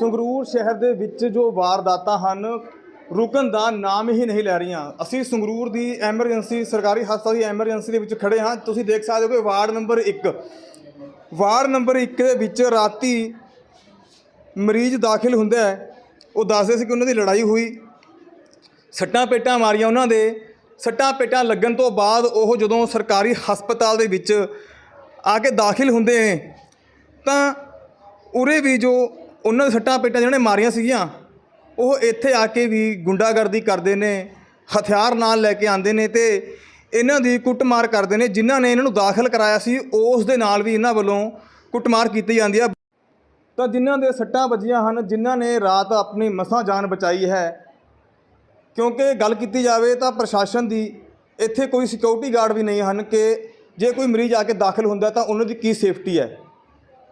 ਸੰਗਰੂਰ ਸ਼ਹਿਰ ਦੇ ਵਿੱਚ ਜੋ ਵਾਰਦਾਤਾਂ ਹਨ, ਰੁਕਣ ਦਾ ਨਾਮ ਹੀ ਨਹੀਂ ਲੈ ਰਹੀਆਂ। ਅਸੀਂ ਸੰਗਰੂਰ ਦੀ ਐਮਰਜੈਂਸੀ, ਸਰਕਾਰੀ ਹਸਪਤਾਲ ਦੀ ਐਮਰਜੈਂਸੀ ਦੇ ਵਿੱਚ ਖੜੇ ਹਾਂ। ਤੁਸੀਂ ਦੇਖ ਸਕਦੇ ਹੋ ਕਿ ਵਾਰਡ ਨੰਬਰ 1 ਵਾਰਡ ਨੰਬਰ 1 ਦੇ ਵਿੱਚ ਰਾਤੀ ਮਰੀਜ਼ ਦਾਖਲ ਹੁੰਦਾ ਹੈ। ਉਹ ਦੱਸਦੇ ਸੀ ਕਿ ਉਹਨਾਂ ਦੀ ਲੜਾਈ ਹੋਈ। ਸੱਟਾਂ ਪੇਟਾਂ ਮਾਰੀਆਂ ਉਹਨਾਂ ਦੇ। ਸੱਟਾਂ ਪੇਟਾਂ ਲੱਗਣ ਤੋਂ ਬਾਅਦ ਉਹ ਜਦੋਂ ਸਰਕਾਰੀ ਹਸਪਤਾਲ ਦੇ ਵਿੱਚ ਆ ਕੇ ਦਾਖਲ ਹੁੰਦੇ ਨੇ, ਤਾਂ ਉਰੇ ਵੀ ਜੋ ਉਹਨਾਂ ਦੇ ਸੱਟਾਂ ਪੇਟਾਂ ਜਿਹਨਾਂ ਨੇ ਮਾਰੀਆਂ ਸੀਗੀਆਂ, ਉਹ ਇੱਥੇ ਆ ਕੇ ਵੀ ਗੁੰਡਾਗਰਦੀ ਕਰਦੇ ਨੇ, ਹਥਿਆਰ ਨਾਲ ਲੈ ਕੇ ਆਉਂਦੇ ਨੇ ਤੇ ਇਹਨਾਂ ਦੀ ਕੁੱਟਮਾਰ ਕਰਦੇ ਨੇ, ਜਿਨ੍ਹਾਂ ਨੇ ਇਹਨਾਂ ਨੂੰ ਦਾਖਲ ਕਰਾਇਆ ਸੀ, ਉਸ ਦੇ ਨਾਲ ਵੀ ਇਹਨਾਂ ਵੱਲੋਂ ਕੁੱਟਮਾਰ ਕੀਤੀ ਜਾਂਦੀ ਹੈ ਤਾਂ ਜਿਨ੍ਹਾਂ ਦੇ ਸੱਟਾਂ ਵੱਜੀਆਂ ਹਨ, ਜਿਨ੍ਹਾਂ ਨੇ ਰਾਤ ਆਪਣੀ ਮਸਾਂ ਜਾਨ ਬਚਾਈ ਹੈ, ਕਿਉਂਕਿ ਗੱਲ ਕੀਤੀ ਜਾਵੇ ਤਾਂ ਪ੍ਰਸ਼ਾਸਨ ਦੀ, ਇੱਥੇ ਕੋਈ ਸਿਕਿਉਰਿਟੀ ਗਾਰਡ ਵੀ ਨਹੀਂ ਹਨ ਕਿ ਜੇ ਕੋਈ ਮਰੀਜ਼ ਆ ਕੇ ਦਾਖਲ ਹੁੰਦਾ ਤਾਂ ਉਹਨਾਂ ਦੀ ਕੀ ਸੇਫਟੀ ਹੈ।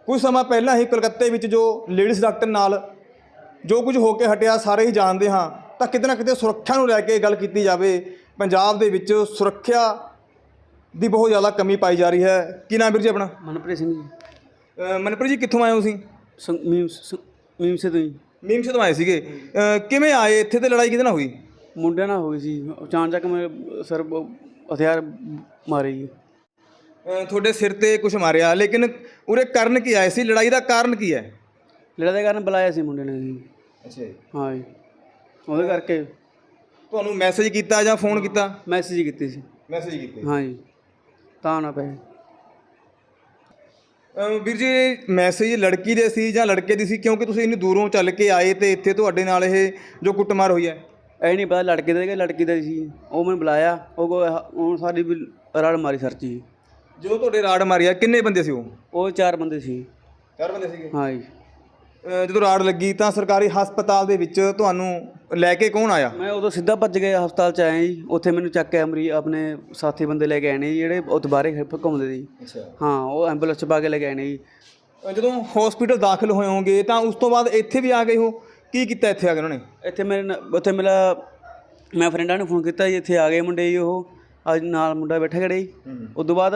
ਕੁਝ ਸਮਾਂ ਪਹਿਲਾਂ ਹੀ ਕਲਕੱਤੇ ਵਿੱਚ ਜੋ ਲੇਡੀਜ਼ ਡਾਕਟਰ ਨਾਲ ਜੋ ਕੁਝ ਹੋ ਕੇ ਹਟਿਆ ਸਾਰੇ ਹੀ ਜਾਣਦੇ ਹਾਂ ਤਾਂ ਕਿਤੇ ਨਾ ਕਿਤੇ ਸੁਰੱਖਿਆ ਨੂੰ ਲੈ ਕੇ ਗੱਲ ਕੀਤੀ ਜਾਵੇ। ਪੰਜਾਬ ਦੇ ਵਿੱਚ ਸੁਰੱਖਿਆ ਦੀ ਬਹੁਤ ਜ਼ਿਆਦਾ ਕਮੀ ਪਾਈ ਜਾ ਰਹੀ ਹੈ। ਕੀ ਨਾਮ ਵੀਰ ਜੀ ਆਪਣਾ? ਮਨਪ੍ਰੀਤ ਸਿੰਘ ਜੀ। ਮਨਪ੍ਰੀਤ ਜੀ ਕਿੱਥੋਂ ਆਏ ਹੋ ਤੁਸੀਂ? ਮੀਮ ਸ- ਤੋਂ ਜੀ। ਮੀਮ ਸੇ ਤੋਂ ਆਏ ਸੀਗੇ। ਕਿਵੇਂ ਆਏ? ਇੱਥੇ ਤੇ ਲੜਾਈ ਕਿਹਦੇ ਨਾਲ ਹੋਈ? ਮੁੰਡਿਆਂ ਨਾਲ ਹੋ ਗਈ ਸੀ ਅਚਾਨਕ ਮੇਰੇ ਸਰ ਹਥਿਆਰ ਮਾਰੇ ਜੀ। ਤੁਹਾਡੇ ਸਿਰ ਤੇ ਕੁਝ ਮਾਰਿਆ ਲੇਕਿਨ ਉਰੇ ਕਰਨ ਕੀ ਆਏ ਸੀ? ਲੜਾਈ ਦਾ ਕਾਰਨ ਕੀ ਹੈ? ਲੜਾਈ ਦੇ ਕਾਰਨ ਬੁਲਾਇਆ ਸੀ ਮੁੰਡੇ ਨੇ ਜੀ। ਅੱਛਾ ਜੀ। ਹਾਂ ਜੀ। ਉਹਦੇ ਕਰਕੇ ਤੁਹਾਨੂੰ ਮੈਸੇਜ ਕੀਤਾ ਜਾਂ ਫੋਨ ਕੀਤਾ? ਮੈਸੇਜ ਕੀਤੀ ਸੀ। ਮੈਸੇਜ ਕੀਤੇ। ਹਾਂ ਜੀ। ਤਾਂ ਨਾ ਪਏ। ਵੀਰ ਜੀ ਮੈਸੇਜ ਲੜਕੀ ਦੇ ਸੀ ਜਾਂ ਲੜਕੇ ਦੀ ਸੀ? ਕਿਉਂਕਿ ਤੁਸੀਂ ਇੰਨੀ ਦੂਰੋਂ ਚੱਲ ਕੇ ਆਏ ਤੇ ਇੱਥੇ ਤੁਹਾਡੇ ਨਾਲ ਇਹ ਜੋ ਕੁੱਟਮਾਰ ਹੋਈ ਹੈ। ਐ ਨਹੀਂ ਪਤਾ ਲੜਕੇ ਦਾ ਕਿ ਲੜਕੀ ਦਾ ਸੀ। ਉਹ ਮੈਨੂੰ ਬੁਲਾਇਆ। ਉਹ ਉਹ ਸਾਡੀ ਵੀ ਰੜ ਮਾਰੀ ਸਰ ਜੀ। ਜਦੋਂ ਤੁਹਾਡੇ ਰਾੜ ਮਾਰਿਆ ਕਿੰਨੇ ਬੰਦੇ ਸੀ ਉਹ? ਉਹ ਚਾਰ ਬੰਦੇ ਸੀ। ਚਾਰ ਬੰਦੇ ਸੀਗੇ? ਹਾਂ ਜੀ। ਜਦੋਂ ਰਾੜ ਲੱਗੀ ਤਾਂ ਸਰਕਾਰੀ ਹਸਪਤਾਲ ਦੇ ਵਿੱਚ ਤੁਹਾਨੂੰ ਲੈ ਕੇ ਕੌਣ ਆਇਆ? ਮੈਂ ਉਦੋਂ ਸਿੱਧਾ ਭੱਜ ਕੇ ਹਸਪਤਾਲ ਚ ਆਇਆ ਜੀ। ਉੱਥੇ ਮੈਨੂੰ ਚੱਕ ਕੇ ਅਮਰੀ ਆਪਣੇ ਸਾਥੀ ਬੰਦੇ ਲੈ ਕੇ ਆਏ ਨੇ ਜੀ, ਜਿਹੜੇ ਉਹ ਦੁਬਾਰੇ ਘੁੰਮਦੇ ਸੀ। ਅੱਛਾ। ਹਾਂ ਉਹ ਐਂਬੂਲੈਂਸ ਚ ਪਾ ਕੇ ਲੈ ਕੇ ਆਏ ਨੇ ਜੀ। ਜਦੋਂ ਹਸਪੀਟਲ ਦਾਖਲ ਹੋਏ ਹੋਗੇ ਤਾਂ ਉਸ ਤੋਂ ਬਾਅਦ ਇੱਥੇ ਵੀ ਆ ਗਏ ਹੋ? ਕੀ ਕੀਤਾ ਇੱਥੇ ਆ ਕੇ ਉਹਨਾਂ ਨੇ? ਇੱਥੇ ਮੇਰੇ ਨਾਲ- ਉੱਥੇ ਮੇਰਾ ਮੈਂ ਫਰੈਂਡਾਂ ਨੂੰ ਫੋਨ ਕੀਤਾ ਜੀ ਇੱਥੇ ਆ ਗਏ ਮੁੰਡੇ ਜੀ ਉਹ। ਅੱਜ ਨਾਲ ਮੁੰਡਾ ਬੈਠਾ ਖੜੇ ਜੀ ਉਸ ਤੋਂ ਬਾਅਦ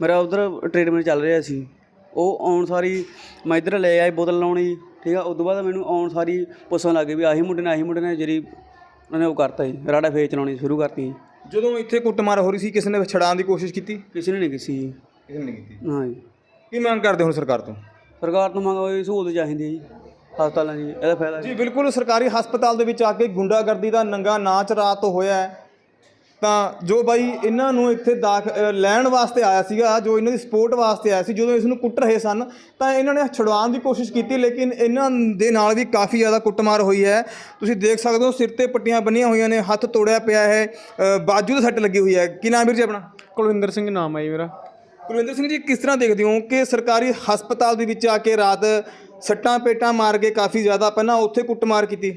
ਮੇਰਾ ਉਧਰ ਟ੍ਰੀਟਮੈਂਟ ਚੱਲ ਰਿਹਾ ਸੀ। ਉਹ ਆਉਣ ਸਾਰੀ ਮੈਂ ਇੱਧਰ ਲੈ ਆਏ ਬੋਤਲ ਲਾਉਣੀ ਠੀਕ ਆ? ਉਸ ਤੋਂ ਬਾਅਦ ਮੈਨੂੰ ਆਉਣ ਸਾਰੀ ਪੁੱਛਣ ਲੱਗੇ ਵੀ ਆਹੀ ਮੁੰਡੇ ਨੇ ਆਹੀ ਮੁੰਡੇ ਨੇ ਜਿਹੜੀ ਉਹਨੇ ਉਹ ਕਰਤਾ ਜੀ ਰਾੜਾ ਫੇਰ ਚਲਾਉਣੀ ਸ਼ੁਰੂ ਕਰਤੀ ਜੀ। ਜਦੋਂ ਇੱਥੇ ਕੁੱਟਮਾਰ ਹੋ ਰਹੀ ਸੀ ਕਿਸੇ ਨੇ ਛਡਾਉਣ ਦੀ ਕੋਸ਼ਿਸ਼ ਕੀਤੀ? ਕਿਸੇ ਨੇ ਨਹੀਂ ਕੀਤੀ ਜੀ। ਕਿਸੇ ਨੇ ਨਹੀਂ ਕੀਤੀ। ਹਾਂ ਜੀ। ਕੀ ਮੰਗ ਕਰਦੇ ਹੁਣ ਸਰਕਾਰ ਤੋਂ? ਸਰਕਾਰ ਤੋਂ ਮੰਗ ਹੋਈ ਸਹੂਲਤ ਚਾਹੀਦੀ ਹੈ ਜੀ ਹਸਪਤਾਲਾਂ ਦੀ ਇਹਦਾ ਫਾਇਦਾ ਜੀ। ਬਿਲਕੁਲ ਸਰਕਾਰੀ ਹਸਪਤਾਲ ਦੇ ਵਿੱਚ ਆ ਕੇ ਗੁੰਡਾਗਰਦੀ ਦਾ ਨੰਗਾ ਨਾਚ ਰਾਤ ਹੋਇਆ ਹੈ। ਤਾਂ ਜੋ ਬਾਈ ਇਹਨਾਂ ਨੂੰ ਇੱਥੇ ਦਾਖ ਲੈਣ ਵਾਸਤੇ ਆਇਆ ਸੀਗਾ ਜੋ ਇਹਨਾਂ ਦੀ ਸਪੋਰਟ ਵਾਸਤੇ ਆਇਆ ਸੀ ਜਦੋਂ ਇਸ ਨੂੰ ਕੁੱਟ ਰਹੇ ਸਨ ਤਾਂ ਇਹਨਾਂ ਨੇ ਛੁਡਵਾਉਣ ਦੀ ਕੋਸ਼ਿਸ਼ ਕੀਤੀ ਲੇਕਿਨ ਇਹਨਾਂ ਦੇ ਨਾਲ ਵੀ ਕਾਫੀ ਜ਼ਿਆਦਾ ਕੁੱਟਮਾਰ ਹੋਈ ਹੈ। ਤੁਸੀਂ ਦੇਖ ਸਕਦੇ ਹੋ ਸਿਰ ਤੇ ਪੱਟੀਆਂ ਬੰਨੀਆਂ ਹੋਈਆਂ ਨੇ ਹੱਥ ਤੋੜਿਆ ਪਿਆ ਹੈ ਬਾਜੂ ਤੇ ਸੱਟ ਲੱਗੀ ਹੋਈ ਹੈ। ਕੀ ਨਾਮ ਵੀਰ ਜੀ ਆਪਣਾ? ਕੁਲਵਿੰਦਰ ਸਿੰਘ ਨਾਮ ਹੈ ਮੇਰਾ। ਕੁਲਵਿੰਦਰ ਸਿੰਘ ਜੀ ਕਿਸ ਤਰ੍ਹਾਂ ਦੇਖਦੇ ਹੋ ਕਿ ਸਰਕਾਰੀ ਹਸਪਤਾਲ ਦੇ ਵਿੱਚ ਆ ਕੇ ਰਾਤ ਸੱਟਾਂ ਪੇਟਾਂ ਮਾਰ ਕੇ ਕਾਫੀ ਜ਼ਿਆਦਾ ਪਹਿਲਾਂ ਉੱਥੇ ਕੁੱਟਮਾਰ ਕੀਤੀ?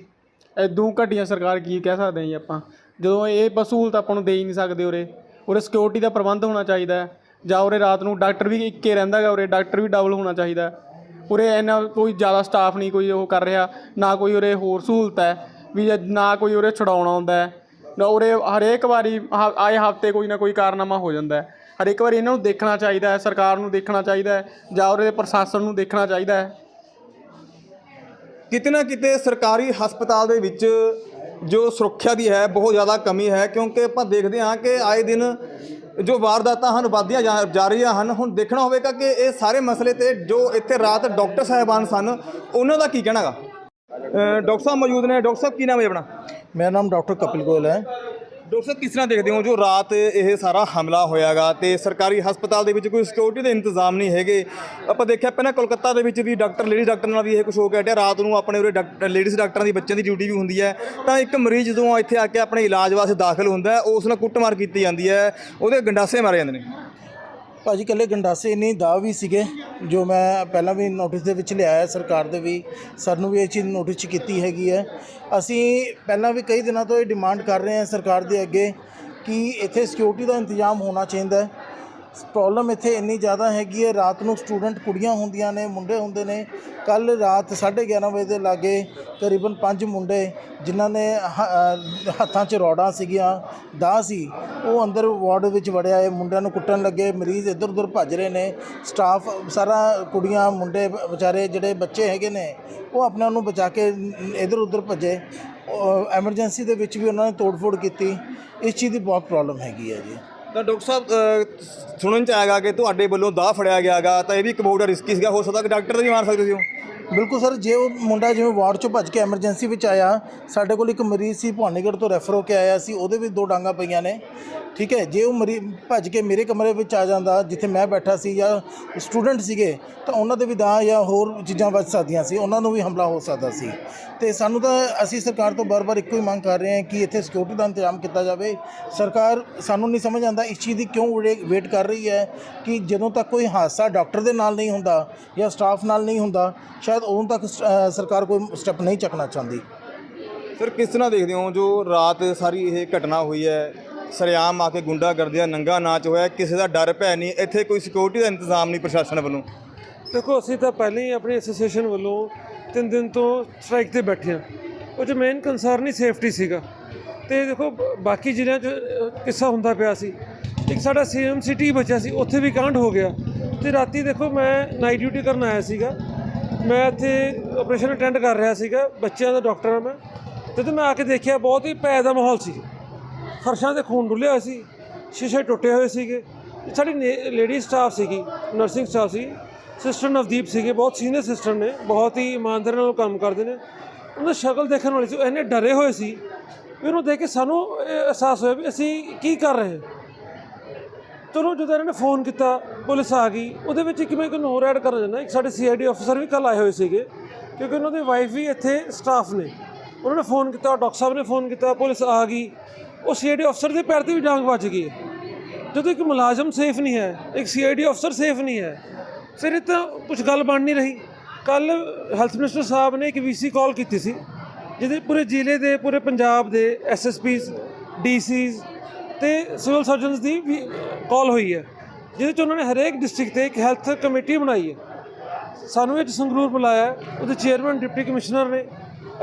ਐਦੋਂ ਘਟੀਆਂ ਸਰਕਾਰ ਕੀ ਕਹਿ ਸਕਦੇ ਹਾਂ ਜੀ ਆਪਾਂ। ਜਦੋਂ ਇਹ ਬਸ ਸਹੂਲਤ ਆਪਾਂ ਨੂੰ ਦੇ ਹੀ ਨਹੀਂ ਸਕਦੇ ਉਰੇ ਉਰੇ ਸਿਕਿਉਰਿਟੀ ਦਾ ਪ੍ਰਬੰਧ ਹੋਣਾ ਚਾਹੀਦਾ ਹੈ। ਜਾਂ ਉਰੇ ਰਾਤ ਨੂੰ ਡਾਕਟਰ ਵੀ ਇੱਕੇ ਰਹਿੰਦਾ ਗਾ ਉਰੇ, ਡਾਕਟਰ ਵੀ ਡਬਲ ਹੋਣਾ ਚਾਹੀਦਾ ਉਰੇ ਇੰਨਾ ਕੋਈ ਜ਼ਿਆਦਾ ਸਟਾਫ ਨਹੀਂ ਕੋਈ ਉਹ ਕਰ ਰਿਹਾ, ਨਾ ਕੋਈ ਉਰੇ ਹੋਰ ਸਹੂਲਤ ਹੈ, ਵੀ ਨਾ ਕੋਈ ਉਰੇ ਛਡਾਉਣਾ ਆਉਂਦਾ ਨਾ ਉਰੇ ਹਰੇਕ ਵਾਰੀ ਹ- ਆਏ ਹਫ਼ਤੇ ਕੋਈ ਨਾ ਕੋਈ ਕਾਰਨਾਮਾ ਹੋ ਜਾਂਦਾ ਹੈ। ਹਰੇਕ ਵਾਰੀ ਇਹਨਾਂ ਨੂੰ ਦੇਖਣਾ ਚਾਹੀਦਾ ਹੈ, ਸਰਕਾਰ ਨੂੰ ਦੇਖਣਾ ਚਾਹੀਦਾ ਹੈ, ਜਾਂ ਉਰੇ ਪ੍ਰਸ਼ਾਸਨ ਨੂੰ ਦੇਖਣਾ ਚਾਹੀਦਾ ਹੈ। ਕਿਤੇ ਨਾ ਕਿਤੇ ਸਰਕਾਰੀ ਹਸਪਤਾਲ ਦੇ ਵਿੱਚ ਜੋ ਸੁਰੱਖਿਆ ਦੀ ਹੈ, ਬਹੁਤ ਜ਼ਿਆਦਾ ਕਮੀ ਹੈ, ਕਿਉਂਕਿ ਆਪਾਂ ਦੇਖਦੇ ਹਾਂ ਕਿ ਆਏ ਦਿਨ ਜੋ ਵਾਰਦਾਤਾਂ ਹਨ, ਵਧਦੀਆਂ ਜਾ ਜਾ ਰਹੀਆਂ ਹਨ। ਹੁਣ ਦੇਖਣਾ ਹੋਵੇਗਾ ਕਿ ਇਹ ਸਾਰੇ ਮਸਲੇ ਤੇ ਜੋ ਇੱਥੇ ਰਾਤ ਡਾਕਟਰ ਸਾਹਿਬਾਨ ਸਨ, ਉਹਨਾਂ ਦਾ ਕੀ ਕਹਿਣਾਗਾ ਡਾਕਟਰ ਸਾਹਿਬ ਮੌਜੂਦ ਨੇ। ਡਾਕਟਰ ਸਾਹਿਬ, ਕੀ ਨਾਮ ਹੈ ਆਪਣਾ? ਮੇਰਾ ਨਾਮ ਡਾਕਟਰ ਕਪਿਲ ਗੋਇਲ ਹੈ। ਡਾਕਟਰ ਸਾਹਿਬ, ਕਿਸ ਤਰ੍ਹਾਂ ਦੇਖਦੇ ਹੋ ਜੋ ਰਾਤ ਇਹ ਸਾਰਾ ਹਮਲਾ ਹੋਇਆਗਾ ਤੇ ਸਰਕਾਰੀ ਹਸਪਤਾਲ ਦੇ ਵਿੱਚ ਕੋਈ ਸਿਕਿਉਰਿਟੀ ਦੇ ਇੰਤਜ਼ਾਮ ਨਹੀਂ ਹੈਗੇ? ਆਪਾਂ ਦੇਖਿਆ ਪਹਿਲਾਂ ਕੋਲਕਾਤਾ ਦੇ ਵਿੱਚ ਵੀ ਡਾਕਟਰ ਲੇਡੀ ਡਾਕਟਰ ਨਾਲ ਵੀ ਇਹ ਕੁਝ ਹੋ ਕੇ ਹਟਿਆ। ਰਾਤ ਨੂੰ ਆਪਣੇ ਉਰੇ ਡਾਕਟਰ ਲੇਡੀਜ਼ ਡਾਕਟਰਾਂ ਦੀ ਬੱਚਿਆਂ ਦੀ ਡਿਊਟੀ ਵੀ ਹੁੰਦੀ ਹੈ। ਤਾਂ ਇੱਕ ਮਰੀਜ਼ ਜਦੋਂ ਇੱਥੇ ਆ ਕੇ ਆਪਣੇ ਇਲਾਜ ਵਾਸਤੇ ਦਾਖਲ ਹੁੰਦਾ ਉਸ ਨਾਲ ਕੁੱਟਮਾਰ ਕੀਤੀ ਜਾਂਦੀ ਹੈ। ਉਹਦੇ ਗੰਡਾਸੇ ਮਾਰੇ ਜਾਂਦੇ ਨੇ। ਭਾਜੀ ਕੱਲੇ ਗੰਡਾਸੇ ਨਹੀਂ ਦਾ ਵੀ ਸੀਗੇ, ਜੋ ਮੈਂ ਪਹਿਲਾਂ ਵੀ ਨੋਟਿਸ ਦੇ ਵਿੱਚ ਲਿਆਇਆ ਸਰਕਾਰ ਦੇ ਵੀ ਸਰ ਨੂੰ ਵੀ ਇਹ ਚੀਜ਼ ਨੋਟਿਸ 'ਚ ਕੀਤੀ ਹੈਗੀ ਹੈ। ਅਸੀਂ ਪਹਿਲਾਂ ਵੀ ਕਈ ਦਿਨਾਂ ਤੋਂ ਇਹ ਡਿਮਾਂਡ ਕਰ ਰਹੇ ਹਾਂ ਸਰਕਾਰ ਦੇ ਅੱਗੇ ਕਿ ਇੱਥੇ ਸਿਕਿਉਰਿਟੀ ਦਾ ਇੰਤਜ਼ਾਮ ਹੋਣਾ ਚਾਹੀਦਾ ਹੈ। ਪ੍ਰੋਬਲਮ ਇੱਥੇ ਇੰਨੀ ਜ਼ਿਆਦਾ ਹੈਗੀ ਹੈ, ਰਾਤ ਨੂੰ ਸਟੂਡੈਂਟ ਕੁੜੀਆਂ ਹੁੰਦੀਆਂ ਨੇ, ਮੁੰਡੇ ਹੁੰਦੇ ਨੇ ਕੱਲ ਰਾਤ 11:30 ਵਜੇ ਦੇ ਲਾਗੇ ਕਰੀਬਨ ਪੰਜ ਮੁੰਡੇ ਜਿਨ੍ਹਾਂ ਨੇ ਹੱਥਾਂ 'ਚ ਰੋਡਾਂ ਸੀਗੀਆਂ ਦਾ ਸੀ, ਉਹ ਅੰਦਰ ਵਾਰਡ ਵਿੱਚ ਵੜਿਆ, ਇਹ ਮੁੰਡਿਆਂ ਨੂੰ ਕੁੱਟਣ ਲੱਗੇ, ਮਰੀਜ਼ ਇੱਧਰ ਉੱਧਰ ਭੱਜ ਰਹੇ ਨੇ ਸਟਾਫ ਸਾਰਾ ਕੁੜੀਆਂ, ਮੁੰਡੇ, ਵਿਚਾਰੇ ਜਿਹੜੇ ਬੱਚੇ ਹੈਗੇ ਨੇ, ਉਹ ਆਪਣੇ ਆਪ ਨੂੰ ਬਚਾ ਕੇ ਇੱਧਰ ਉੱਧਰ ਭੱਜੇ ਐਮਰਜੈਂਸੀ ਦੇ ਵਿੱਚ ਵੀ ਉਹਨਾਂ ਨੇ ਤੋੜਫੋੜ ਕੀਤੀ, ਇਸ ਚੀਜ਼ ਦੀ ਬਹੁਤ ਪ੍ਰੋਬਲਮ ਹੈਗੀ ਹੈ ਜੀ। ਤਾਂ ਡਾਕਟਰ ਸਾਹਿਬ ਸੁਣਨ ਚ ਆਏਗਾ ਕਿ ਤੁਹਾਡੇ ਵੱਲੋਂ ਦਾਅ ਫੜਿਆ ਗਿਆਗਾ, ਤਾਂ ਇਹ ਵੀ ਇੱਕ ਬਹੁਤ ਰਿਸਕੀ ਸੀਗਾ। ਹੋ ਸਕਦਾ ਕਿ ਡਾਕਟਰ ਨਹੀਂ ਮਾਰ ਸਕਦੇ ਸੀ ਉਹ। ਬਿਲਕੁਲ ਸਰ, ਜੇ ਉਹ ਮੁੰਡਾ ਜਿਵੇਂ ਵਾਰਡ ਚੋਂ ਭੱਜ ਕੇ ਐਮਰਜੈਂਸੀ ਵਿੱਚ ਆਇਆ, ਸਾਡੇ ਕੋਲ ਇੱਕ ਮਰੀਜ਼ ਸੀ, ਭਵਾਨੀਗੜ੍ਹ ਤੋਂ ਰੈਫਰ ਹੋ ਕੇ ਆਇਆ ਸੀ, ਉਹਦੇ ਵਿੱਚ ਦੋ ਡਾਂਗਾ ਪਈਆਂ ਨੇ। ਠੀਕ ਹੈ, ਜੇ ਉਹ ਮਰੀਜ਼ ਭੱਜ ਕੇ ਮੇਰੇ ਕਮਰੇ ਵਿੱਚ ਆ ਜਾਂਦਾ, ਜਿੱਥੇ ਮੈਂ ਬੈਠਾ ਸੀ ਜਾਂ ਸਟੂਡੈਂਟ ਸੀਗੇ, ਤਾਂ ਉਹਨਾਂ ਦੇ ਵੀ ਦਾਂ ਜਾਂ ਹੋਰ ਚੀਜ਼ਾਂ ਵੱਜ ਸਕਦੀਆਂ ਸੀ, ਉਹਨਾਂ ਨੂੰ ਵੀ ਹਮਲਾ ਹੋ ਸਕਦਾ ਸੀ। ਤੇ ਸਾਨੂੰ ਤਾਂ ਅਸੀਂ ਸਰਕਾਰ ਤੋਂ ਬਾਰ-ਬਾਰ ਇੱਕੋ ਹੀ ਮੰਗ ਕਰ ਰਹੇ ਹਾਂ ਕਿ ਇੱਥੇ ਸਿਕਿਉਰਿਟੀ ਦਾ ਇੰਤਜ਼ਾਮ ਕੀਤਾ ਜਾਵੇ। ਸਰਕਾਰ ਸਾਨੂੰ ਨਹੀਂ ਸਮਝ ਆਉਂਦਾ ਇਸ ਚੀਜ਼ ਦੀ ਕਿਉਂ ਵੇਟ ਕਰ ਰਹੀ ਹੈ ਕਿ ਜਦੋਂ ਤੱਕ ਕੋਈ ਹਾਦਸਾ ਡਾਕਟਰ ਦੇ ਨਾਲ ਨਹੀਂ ਹੁੰਦਾ ਜਾਂ ਸਟਾਫ ਨਾਲ ਨਹੀਂ ਹੁੰਦਾ, ਸ਼ਾਇਦ ਉਦੋਂ ਤੱਕ ਅ, ਸਰਕਾਰ ਕੋਈ ਸਟੈਪ ਨਹੀਂ ਚੱਕਣਾ ਚਾਹੁੰਦੀ। ਸਰ ਕਿਸ ਤਰ੍ਹਾਂ ਦੇਖਦੇ ਹੋ ਜੋ ਰਾਤ ਸਾਰੀ ਇਹ ਘਟਨਾ ਹੋਈ ਹੈ? ਸਰਿਆਮ ਆ ਕੇ ਗੁੰਡਾਗਰਦੀ ਦਾ ਨੰਗਾ ਨਾਚ ਹੋਇਆ ਕਿਸੇ ਦਾ ਡਰ ਭੈ ਨਹੀਂ ਇੱਥੇ ਕੋਈ ਸਿਕਿਉਰਿਟੀ ਦਾ ਇੰਤਜ਼ਾਮ ਨਹੀਂ ਪ੍ਰਸ਼ਾਸਨ ਵੱਲੋਂ? ਦੇਖੋ ਅਸੀਂ ਤਾਂ ਪਹਿਲਾਂ ਹੀ ਆਪਣੀ ਐਸੋਸੀਏਸ਼ਨ ਵੱਲੋਂ ਤਿੰਨ ਦਿਨ ਤੋਂ ਸਟ੍ਰਾਈਕ ਤੇ ਬੈਠੇ ਹਾਂ। ਉਹ 'ਚ ਮੇਨ ਕੰਸਰਨ ਹੀ ਸੇਫਟੀ ਸੀਗਾ। ਤੇ ਦੇਖੋ ਬ- ਬਾਕੀ ਜ਼ਿਲ੍ਹਿਆਂ 'ਚ ਅ, ਕਿੱਸਾ ਹੁੰਦਾ ਪਿਆ ਸੀ। ਇੱਕ ਸਾਡਾ ਸੀਐਮ ਸਿਟੀ ਬਚਿਆ ਸੀ ਉੱਥੇ ਵੀ ਕਾਂਡ ਹੋ ਗਿਆ। ਤੇ ਰਾਤੀ ਦੇਖੋ ਮੈਂ ਨਾਈਟ ਡਿਊਟੀ ਕਰਨ ਆਇਆ ਸੀਗਾ। ਮੈਂ ਇੱਥੇ ਆਪਰੇਸ਼ਨ ਅਟੈਂਡ ਕਰ ਰਿਹਾ ਸੀਗਾ, ਬੱਚਿਆਂ ਦਾ ਡਾਕਟਰ ਹਾਂ ਮੈਂ। ਤੇ ਤੇ ਮੈਂ ਆ ਕੇ ਦੇਖਿਆ, ਬਹੁਤ ਹੀ ਭੈ ਦਾ ਮਾਹੌਲ ਸੀ। ਫਰਸ਼ਾਂ ਤੇ ਖੂਨ ਡੁੱਲਿਆ ਹੋਇਆ ਸੀ, ਸ਼ੀਸ਼ੇ ਟੁੱਟੇ ਹੋਏ ਸੀਗੇ। ਸਾਡੀ ਲੇਡੀ ਸਟਾਫ ਸੀਗੀ ਨਰਸਿੰਗ ਸਟਾਫ ਸੀ ਸਿਸਟਰ ਨਵਦੀਪ ਸੀਗੇ, ਬਹੁਤ ਸੀਨੀਅਰ ਸਿਸਟਰ ਨੇ, ਬਹੁਤ ਹੀ ਇਮਾਨਦਾਰੀ ਨਾਲ ਕੰਮ ਕਰਦੇ ਨੇ। ਉਹਨਾਂ ਦੀ ਸ਼ਕਲ ਦੇਖਣ ਵਾਲੀ ਸੀ, ਉਹ ਇੰਨੇ ਡਰੇ ਹੋਏ ਸੀ, ਵੀ ਉਹਨੂੰ ਦੇਖ ਕੇ ਸਾਨੂੰ ਇਹ ਅਹਿਸਾਸ ਹੋਇਆ ਵੀ ਅਸੀਂ ਕੀ ਕਰ ਰਹੇ ਹਾਂ। ਚਲੋ ਜਦੋਂ ਇਹਨਾਂ ਨੇ ਫੋਨ ਕੀਤਾ, ਪੁਲਿਸ ਆ ਗਈ, ਉਹਦੇ ਵਿੱਚ ਇੱਕ ਮੈਂ ਇੱਕ ਹੋਰ ਐਡ ਕਰਨਾ ਚਾਹੁੰਦਾ ਇੱਕ ਸਾਡੇ ਸੀਆਈਡੀ ਅਫਸਰ ਵੀ ਕੱਲ ਆਏ ਹੋਏ ਸੀਗੇ, ਕਿਉਂਕਿ ਉਹਨਾਂ ਦੇ ਵਾਈਫ ਵੀ ਇੱਥੇ ਸਟਾਫ ਨੇ। ਉਹਨਾਂ ਨੇ ਫੋਨ ਕੀਤਾ, ਡਾਕਟਰ ਸਾਹਿਬ ਨੇ ਫੋਨ ਕੀਤਾ, ਪੁਲਿਸ ਆ ਗਈ। ਉਹ ਸੀਆਈਡੀ ਅਫਸਰ ਦੇ ਪੈਰ ਤੇ ਵੀ ਡਾਂਗ ਵੱਜ ਗਈ। ਹੈ ਜਦੋਂ ਇੱਕ ਮੁਲਾਜ਼ਮ ਸੇਫ ਨਹੀਂ ਹੈ, ਇੱਕ ਸੀਆਈਡੀ ਅਫਸਰ ਸੇਫ ਨਹੀਂ ਹੈ, ਫਿਰ ਇਹ ਤਾਂ ਕੁਝ ਗੱਲ ਬਣ ਨਹੀਂ ਰਹੀ। ਕੱਲ ਹੈਲਥ ਮਿਨਿਸਟਰ ਸਾਹਿਬ ਨੇ ਇੱਕ ਵੀਸੀ ਕਾਲ ਕੀਤੀ ਸੀ, ਜਿਹਦੇ ਪੂਰੇ ਜ਼ਿਲ੍ਹੇ ਦੇ, ਪੂਰੇ ਪੰਜਾਬ ਦੇ ਐਸਐਸਪੀਸ ਡੀਸੀਸ ਤੇ ਸਿਵਲ ਸਰਜਨਸ ਦੀ ਵੀ ਕਾਲ ਹੋਈ ਹੈ, ਜਿਹਦੇ ਚ ਉਹਨਾਂ ਨੇ ਹਰੇਕ ਡਿਸਟ੍ਰਿਕਟ ਤੇ ਇੱਕ ਹੈਲਥ ਕਮੇਟੀ ਬਣਾਈ ਹੈ। ਸਾਨੂੰ ਇਹ ਸੰਗਰੂਰ ਬੁਲਾਇਆ ਉਹਦੇ ਚੇਅਰਮੈਨ ਡਿਪਟੀ ਕਮਿਸ਼ਨਰ ਨੇ।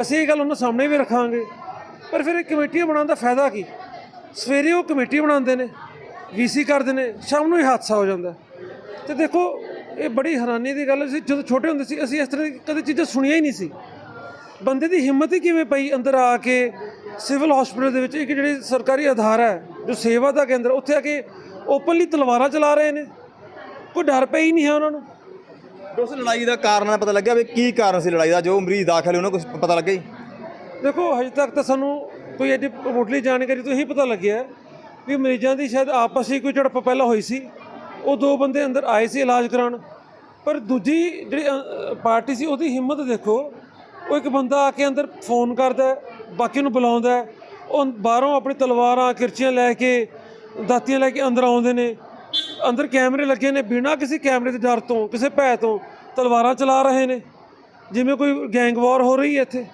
ਅਸੀਂ ਇਹ ਗੱਲ ਉਹਨਾਂ ਸਾਹਮਣੇ ਵੀ ਰੱਖਾਂਗੇ। ਪਰ ਫਿਰ ਇਹ ਕਮੇਟੀਆਂ ਬਣਾਉਣ ਦਾ ਫਾਇਦਾ ਕੀ? ਸਵੇਰੇ ਉਹ ਕਮੇਟੀ ਬਣਾਉਂਦੇ ਨੇ ਵੀਸੀ ਕਰਦੇ ਨੇ, ਸ਼ਾਮ ਨੂੰ ਹੀ ਹਾਦਸਾ ਹੋ ਜਾਂਦਾ। ਤੇ ਦੇਖੋ, ਇਹ ਬੜੀ ਹੈਰਾਨੀ ਦੀ ਗੱਲ ਸੀ ਜਦੋਂ ਛੋਟੇ ਹੁੰਦੇ ਸੀ, ਅਸੀਂ ਇਸ ਤਰ੍ਹਾਂ ਦੀ ਕਦੇ ਚੀਜ਼ਾਂ ਸੁਣੀਆਂ ਹੀ ਨਹੀਂ ਸੀ। ਬੰਦੇ ਦੀ ਹਿੰਮਤ ਹੀ ਕਿਵੇਂ ਪਈ ਅੰਦਰ ਆ ਕੇ ਸਿਵਲ ਹਸਪੀਟਲ ਦੇ ਵਿੱਚ ਇੱਕ ਜਿਹੜੀ ਸਰਕਾਰੀ ਅਧਾਰਾ ਹੈ ਜੋ ਸੇਵਾ ਦਾ ਕੇਂਦਰ ਉੱਥੇ ਆ ਕੇ ਓਪਨਲੀ ਤਲਵਾਰਾਂ ਚਲਾ ਰਹੇ ਨੇ। ਕੋਈ ਡਰ ਪਈ ਹੀ ਨਹੀਂ ਹੈ ਉਹਨਾਂ ਨੂੰ। ਉਸ ਲੜਾਈ ਦਾ ਕਾਰਨ ਪਤਾ ਲੱਗਿਆ ਵੀ ਕੀ ਕਾਰਨ ਸੀ ਲੜਾਈ ਦਾ? ਜੋ ਮਰੀਜ਼ ਦਾਖਲ ਉਹਨਾਂ ਕੁਝ ਪਤਾ ਲੱਗਿਆ ਜੀ? ਦੇਖੋ ਹਜੇ ਤੱਕ ਤਾਂ ਸਾਨੂੰ ਕੋਈ ਐਡੀ ਮੁੱਢਲੀ ਜਾਣਕਾਰੀ ਤੋਂ ਹੀ ਪਤਾ ਲੱਗਿਆ ਹੈ ਵੀ ਮਰੀਜ਼ਾਂ ਦੀ ਸ਼ਾਇਦ ਆਪਸ ਵਿੱਚ ਕੋਈ ਝੜਪ ਪਹਿਲਾਂ ਹੋਈ ਸੀ। ਉਹ ਦੋ ਬੰਦੇ ਅੰਦਰ ਆਏ ਸੀ ਇਲਾਜ ਕਰਾਉਣ। ਪਰ ਦੂਜੀ ਜਿਹੜੀ ਅ, ਪਾਰਟੀ ਸੀ ਉਹਦੀ ਹਿੰਮਤ ਦੇਖੋ ਉਹ ਇੱਕ ਬੰਦਾ ਆ ਕੇ ਅੰਦਰ ਫੋਨ ਕਰਦਾ ਹੈ, ਬਾਕੀ ਨੂੰ ਬੁਲਾਉਂਦਾ ਉਹ ਬਾਹਰੋਂ ਆਪਣੀ ਤਲਵਾਰਾਂ, ਕਿਰਚੀਆਂ ਲੈ ਕੇ, ਦਾਤੀਆਂ ਲੈ ਕੇ ਅੰਦਰ ਆਉਂਦੇ ਨੇ। ਅੰਦਰ ਕੈਮਰੇ ਲੱਗੇ ਨੇ, ਬਿਨਾਂ ਕਿਸੇ ਕੈਮਰੇ ਦੇ ਡਰ ਤੋਂ, ਕਿਸੇ ਭੈ ਤੋਂ ਤਲਵਾਰਾਂ ਚਲਾ ਰਹੇ ਨੇ। ਜਿਵੇਂ ਕੋਈ ਗੈਂਗ ਵਾਰ ਹੋ ਰਹੀ ਹੈ ਇੱਥੇ।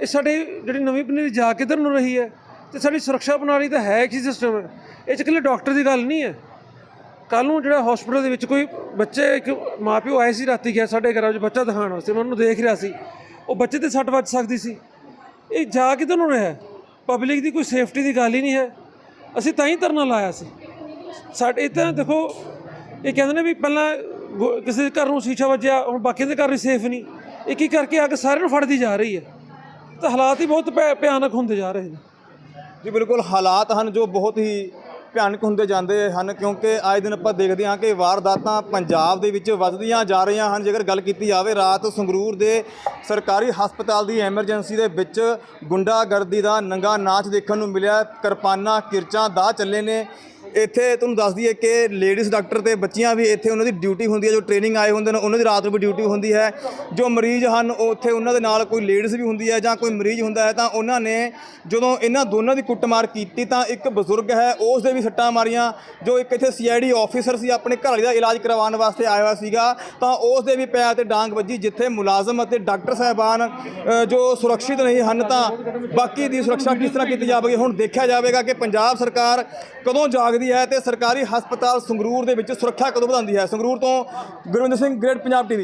ਇਹ ਸਾਡੇ ਜਿਹੜੀ ਨਵੀਂ ਪਨੀਰੀ ਜਾ ਕਿੱਧਰ ਨੂੰ ਰਹੀ ਹੈ, ਤੇ ਸਾਡੀ ਸੁਰੱਖਿਆ ਪ੍ਰਣਾਲੀ ਤਾਂ ਹੈ ਕੀ ਸਿਸਟਮ ਹੈ। ਇਹ ਚ ਇਕੱਲੇ ਡਾਕਟਰ ਦੀ ਗੱਲ ਨਹੀਂ ਹੈ। ਕੱਲ ਨੂੰ ਜਿਹੜਾ ਹਸਪੀਟਲ ਦੇ ਵਿੱਚ ਕੋਈ ਬੱਚੇ, ਇੱਕ ਮਾਪਿਓ ਆਏ ਸੀ ਰਾਤੀ ਗਿਆ ਸਾਡੇ ਘਰਾਂ 'ਚ ਬੱਚਾ ਦਿਖਾਉਣ ਵਾਸਤੇ, ਮੈਂ ਉਹਨੂੰ ਦੇਖ ਰਿਹਾ ਸੀ। ਉਹ ਬੱਚੇ ਤੇ ਸੱਟ ਵੱਜ ਸਕਦੀ ਸੀ। ਇਹ ਜਾ ਕਿੱਧਰ ਨੂੰ ਰਿਹਾ ਪਬਲਿਕ ਦੀ ਕੋਈ ਸੇਫਟੀ ਦੀ ਗੱਲ ਹੀ ਨਹੀਂ ਹੈ। ਅਸੀਂ ਤਾਂ ਹੀ ਧਰਨਾ ਲਾਇਆ ਸੀ। ਸਾਡੇ ਤਾਂ ਦੇਖੋ, ਇਹ ਕਹਿੰਦੇ ਨੇ ਵੀ ਪਹਿਲਾਂ ਗੋ- ਕਿਸੇ ਦੇ ਘਰ ਨੂੰ ਸ਼ੀਸ਼ਾ ਵੱਜਿਆ, ਹੁਣ ਬਾਕੀ ਦੇ ਘਰ ਵੀ ਸੇਫ ਨਹੀਂ। ਇੱਕ ਇੱਕ ਕਰਕੇ ਅੱਗ ਸਾਰਿਆਂ ਨੂੰ ਫੜਦੀ ਜਾ ਰਹੀ ਹੈ। ਤਾਂ ਹਾਲਾਤ ਹੀ ਬਹੁਤ ਭੈ- ਭਿਆਨਕ ਹੁੰਦੇ ਜਾ ਰਹੇ ਨੇ। ਜੀ ਬਿਲਕੁਲ ਹਾਲਾਤ ਹਨ ਜੋ ਬਹੁਤ ਹੀ ਭਿਆਨਕ ਹੁੰਦੇ ਜਾਂਦੇ ਹਨ ਕਿਉਂਕਿ ਆਏ ਦਿਨ ਆਪਾਂ ਦੇਖਦੇ ਹਾਂ ਕਿ ਵਾਰਦਾਤਾਂ ਪੰਜਾਬ ਦੇ ਵਿੱਚ ਵੱਧਦੀਆਂ ਜਾ ਰਹੀਆਂ ਹਨ। ਜੇਕਰ ਗੱਲ ਕੀਤੀ ਜਾਵੇ, ਰਾਤ ਸੰਗਰੂਰ ਦੇ ਸਰਕਾਰੀ ਹਸਪਤਾਲ ਦੀ ਐਮਰਜੈਂਸੀ ਦੇ ਵਿੱਚ ਗੁੰਡਾਗਰਦੀ ਦਾ ਨੰਗਾ ਨਾਚ ਦੇਖਣ ਨੂੰ ਮਿਲਿਆ। ਕਿਰਪਾਨਾਂ, ਕਿਰਚਾਂ ਦਾ ਚੱਲੇ ਨੇ। ਇੱਥੇ ਤੁਹਾਨੂੰ ਦੱਸ ਦਈਏ ਕਿ ਲੇਡੀਜ਼ ਡਾਕਟਰ ਤੇ ਬੱਚੀਆਂ ਵੀ ਇੱਥੇ ਉਹਨਾਂ ਦੀ ਡਿਊਟੀ ਹੁੰਦੀ ਹੈ, ਜੋ ਟ੍ਰੇਨਿੰਗ ਆਏ ਹੁੰਦੇ ਨੇ, ਉਹਨਾਂ ਦੀ ਰਾਤ ਨੂੰ ਵੀ ਡਿਊਟੀ ਹੁੰਦੀ ਹੈ। ਜੋ ਮਰੀਜ਼ ਹਨ, ਉਹ ਉੱਥੇ ਉਹਨਾਂ ਦੇ ਨਾਲ ਕੋਈ ਲੇਡੀਜ਼ ਵੀ ਹੁੰਦੀ ਹੈ ਜਾਂ ਕੋਈ ਮਰੀਜ਼ ਹੁੰਦਾ ਹੈ, ਤਾਂ ਉਹਨਾਂ ਨੇ ਜਦੋਂ ਇਹਨਾਂ ਦੋਨਾਂ ਦੀ ਕੁੱਟਮਾਰ ਕੀਤੀ, ਤਾਂ ਇੱਕ ਬਜ਼ੁਰਗ ਹੈ ਉਸ ਦੇ ਵੀ ਸੱਟਾਂ ਮਾਰੀਆਂ, ਜੋ ਇੱਕ ਇੱਥੇ ਸੀਆਈਡੀ ਆਫੀਸਰ ਸੀ, ਆਪਣੇ ਘਰ ਵਾਲੀ ਦਾ ਇਲਾਜ ਕਰਵਾਉਣ ਵਾਸਤੇ ਆਇਆ ਹੋਇਆ ਸੀਗਾ, ਤਾਂ ਉਸ ਦੇ ਵੀ ਪੈਰ ਤੇ ਡਾਂਗ ਵੱਜੀ, ਜਿੱਥੇ ਮੁਲਾਜ਼ਮ ਅਤੇ ਡਾਕਟਰ ਸਾਹਿਬਾਨ ਜੋ ਸੁਰੱਖਿਅਤ ਨਹੀਂ ਹਨ, ਤਾਂ ਬਾਕੀ ਦੀ ਸੁਰੱਖਿਆ ਕਿਸ ਤਰ੍ਹਾਂ ਕੀਤੀ ਜਾਵੇਗੀ, ਹੁਣ ਦੇਖਿਆ ਜਾਵੇਗਾ ਕਿ ਪੰਜਾਬ ਸਰਕਾਰ ਕਦੋਂ ਜਾਗਦੀ ਸਕਦੀ ਹੈ ਤੇ ਸਰਕਾਰੀ ਹਸਪਤਾਲ ਸੰਗਰੂਰ ਦੇ ਵਿੱਚ ਸੁਰੱਖਿਆ ਕਦੋਂ ਵਧਾਉਂਦੀ ਹੈ। ਸੰਗਰੂਰ ਤੋਂ ਗੁਰਵਿੰਦਰ ਸਿੰਘ ਗ੍ਰੇਟ ਪੰਜਾਬ ਟੀਵੀ